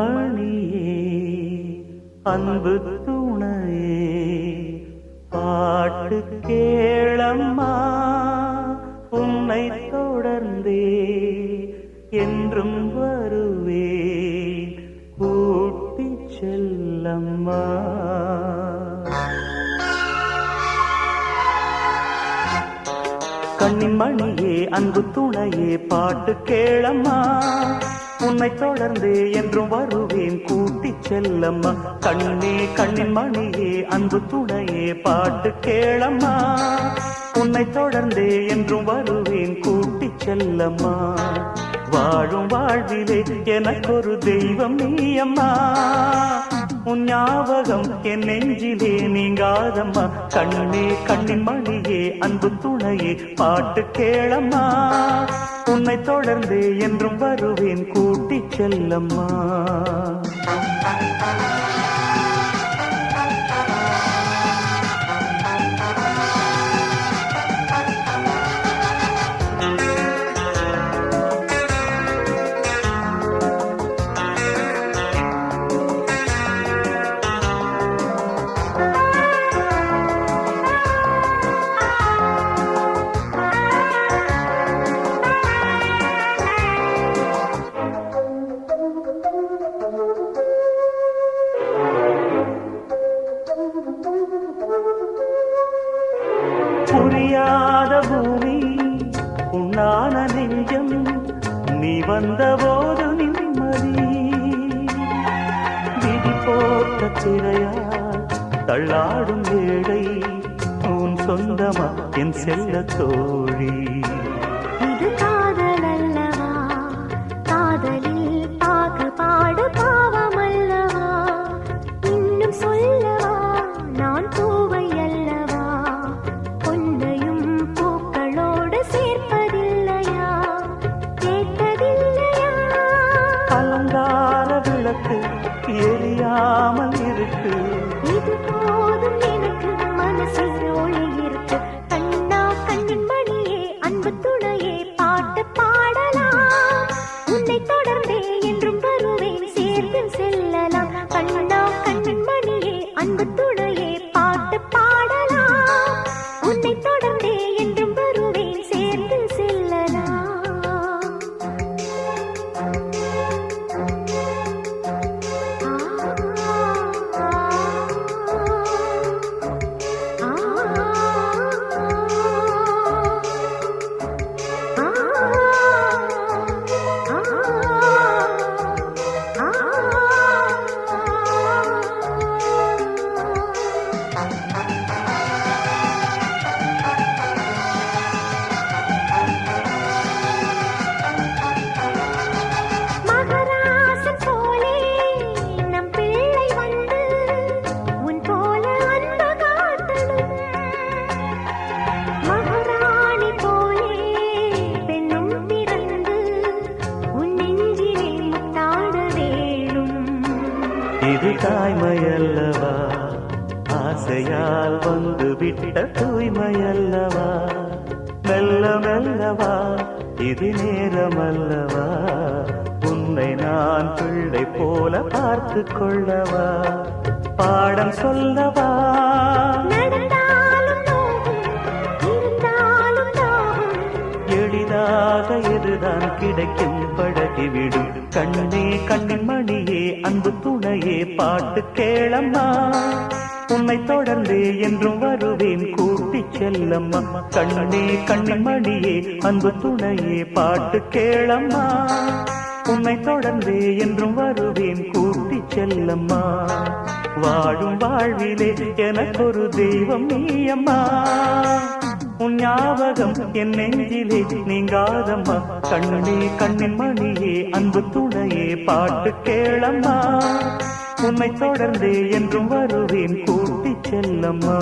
மணியே அன்பு துணையே பாட்டு கேளம்மா உன்னை தொடர்ந்தே என்றும் வருவேன். கூட்டி செல்லம்மா. கண்ணின் மணியே அன்பு துணையே பாட்டு கேளம்மா. உன்னை தொடர்ந்து என்றும் வருவேன் கூட்டி செல்லம்மா. கண்ணே கண்ணின் மணியே அன்பு துணையே பாட்டு கேளம்மா. உன்னை தொடர்ந்து என்றும் வருவேன் கூட்டி செல்லம்மா. வாழும் வாழ்விலே எனக்கொரு தெய்வம் நீயம்மா. உன் ஞாபகம் என் நெஞ்சிலே நீங்காதம்மா. கண்ணே கண்ணின் மணியே அன்பு துணையே பாட்டு கேளம்மா. உன்னை தொடர்ந்து என்றும் வருவேன் கூட்டி செல்லம்மா. புரியாத பூமி உண்ணான நெஞ்சம் நீ வந்த போது நிம்மதி. விதி போட்ட திரையால் தள்ளாடும் வேளை உன் சொந்தமா என் செல்ல தோழி. இது தாய்மையல்லவா ஆசையால் வந்து விட்ட தூய்மையல்லவா? மெல்ல மெல்லவா? இது நேரமல்லவா? உன்னை நான் பிள்ளை போல பார்த்து கொள்ளவா? பாடம் சொல்லவா? எளிதாக இதுதான் கிடைக்கும் பழகிவிடும் கண்ணே கண்மணியே அன்பு துணையே பாட்டு கேளம்மா. உன்னை தொடர்ந்து என்றும் வருவேன் கூட்டி செல்லம்மா. கண்ணே கண்மணியே அன்பு துணையே பாட்டு கேளம்மா. உன்னை தொடர்ந்து என்றும் வருவேன் கூட்டி செல்லம்மா. வாழும் வாழ்விலே எனக்கொரு தெய்வம் நீயம்மா. உன் ஞாபகம் என் நெஞ்சிலே நீங்காதம்மா. கண்ணே கண்ணின் மணியே அன்பு துணையே பாட்டு கேளம்மா. உன்னை தொடர்ந்தே என்றும் வருவேன் கூட்டி செல்லம்மா.